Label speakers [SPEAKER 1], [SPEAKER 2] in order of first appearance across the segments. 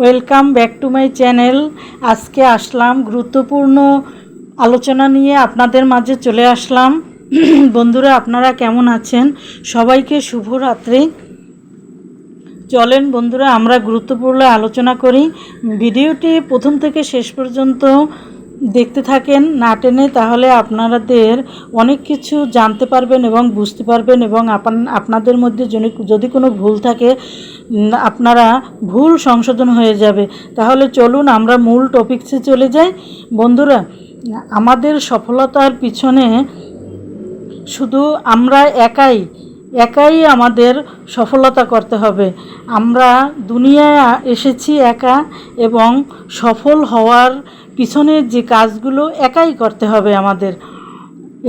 [SPEAKER 1] Welcome back to my channel. আজকে আসলাম গুরুত্বপূর্ণ আলোচনা নিয়ে আপনাদের মাঝে চলে আসলাম। বন্ধুরা, আপনারা কেমন আছেন? সবাইকে শুভরাত্রি। চলেন বন্ধুরা, আমরা গুরুত্বপূর্ণ আলোচনা করি। ভিডিওটি প্রথম থেকে শেষ পর্যন্ত দেখতে থাকেন, না টেনে, তাহলে আপনাদের অনেক কিছু জানতে পারবেন এবং বুঝতে পারবেন এবং আপান- আপনাদের মধ্যে যদি- কোনো ভুল থাকে আপনারা ভুল সংশোধন হয়ে যাবে। তাহলে চলুন আমরা মূল টপিকসে চলে যাই। বন্ধুরা, আমাদের সফলতার পিছনে শুধু আমরা একাই একাই আমাদের সফলতা করতে হবে। আমরা দুনিয়ায় এসেছি একা এবং সফল হওয়ার পিছনের যে কাজগুলো একাই করতে হবে আমাদের।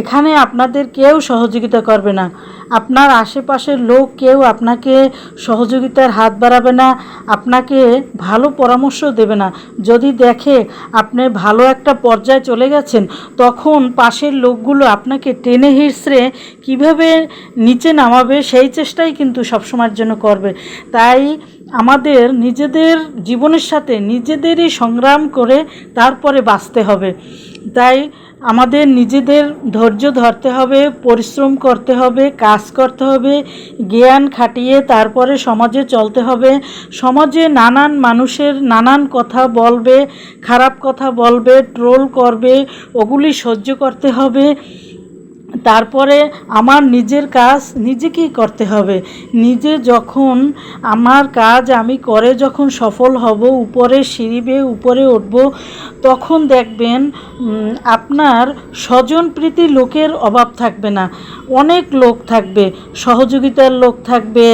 [SPEAKER 1] এখানে আপনাদের কেউ সহযোগিতা করবে না। আপনার আশেপাশের লোক কেউ আপনাকে সহযোগিতার হাত বাড়াবে না, আপনাকে ভালো পরামর্শ দেবে না। যদি দেখে আপনি ভালো একটা পর্যায়ে চলে গেছেন, তখন পাশের লোকগুলো আপনাকে টেনে হিঁচড়ে কীভাবে নিচে নামাবে সেই চেষ্টাই কিন্তু সবসময়ের জন্য করবে। তাই আমাদের নিজেদের জীবনের সাথে নিজেদেরই সংগ্রাম করে তারপরে বাঁচতে হবে। তাই আমাদের নিজেদের ধৈর্য ধরতে হবে, পরিশ্রম করতে হবে, কাজ করতে হবে, জ্ঞান খাটিয়ে তারপরে সমাজে চলতে হবে। সমাজে নানান মানুষের নানান কথা বলবে, খারাপ কথা বলবে, ট্রোল করবে, ওগুলি সহ্য করতে হবে। তারপরে আমার নিজের কাজ নিজেকেই করতে হবে। নিজে যখন আমার কাজ আমি করে যখন সফল হব, উপরে সিঁড়িবে উপরে উঠব, তখন দেখবেন আপনার আপনার স্বজনপ্রীতি লোকের অভাব থাকবে না। অনেক লোক থাকবে, সহযোগিতার লোক থাকবে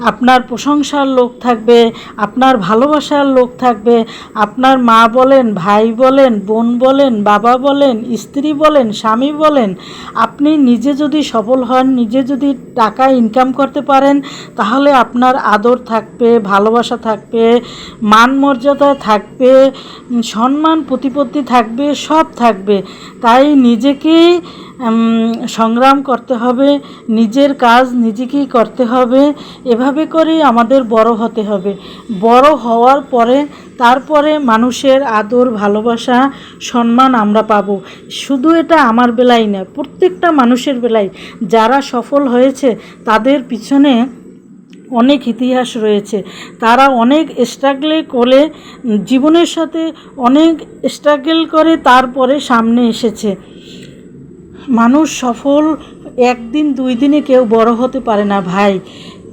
[SPEAKER 1] আপনার প্রশংসার লোক থাকবে, আপনার ভালোবাসার লোক থাকবে। আপনার মা বলেন, ভাই বলেন, বোন বলেন, বাবা বলেন, স্ত্রী বলেন, স্বামী বলেন, আপনি নিজে যদি সফল হন, নিজে যদি টাকা ইনকাম করতে পারেন, তাহলে আপনার আদর থাকবে, ভালোবাসা থাকবে, মান মর্যাদা থাকবে সম্মান, প্রতিপত্তি থাকবে, সব থাকবে। তাই নিজেকেই সংগ্রাম করতে হবে, নিজের কাজ নিজেকেই করতে হবে, এভাবে করেই আমাদের বড় হতে হবে। বড় হওয়ার পরে তারপরে মানুষের আদর, ভালোবাসা, সম্মান আমরা পাবো। শুধু এটা আমার বেলায় না, প্রত্যেকটা মানুষের বেলায় যারা সফল হয়েছে, তাদের পিছনে অনেক ইতিহাস রয়েছে। তারা অনেক স্ট্রাগলে করে জীবনের সাথে অনেক স্ট্রাগল করে, তারপরে সামনে এসেছে। মানুষ সফল, একদিন দুই দিনে কেউ বড় হতে পারে না, ভাই।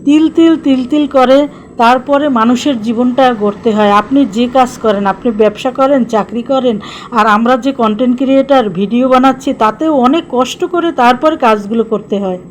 [SPEAKER 1] তিল তিল তিল তিল করে তারপরে মানুষের জীবনটা গড়তে হয়। আপনি যে কাজ করেন, আপনি ব্যবসা করেন, চাকরি করেন, আর আমরা যে কন্টেন্ট ক্রিয়েটার ভিডিও বানাচ্ছি, তাতেও অনেক কষ্ট করে তারপরে কাজগুলো করতে হয়।